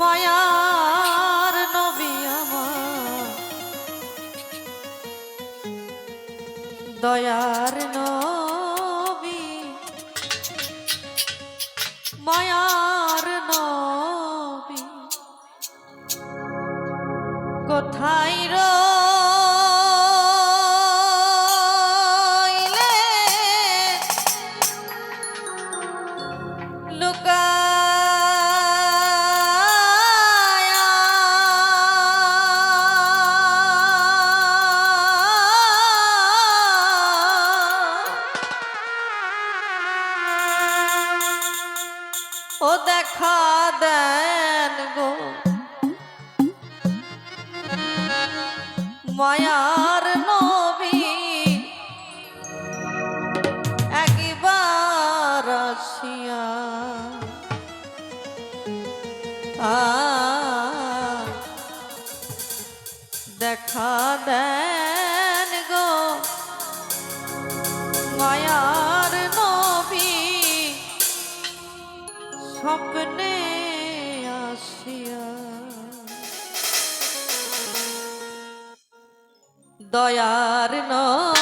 মায়ার নবী আমার। দয়ার দেন গো। মায়ার নবী স্বপ্নে আসিয়া। দয়ার নবী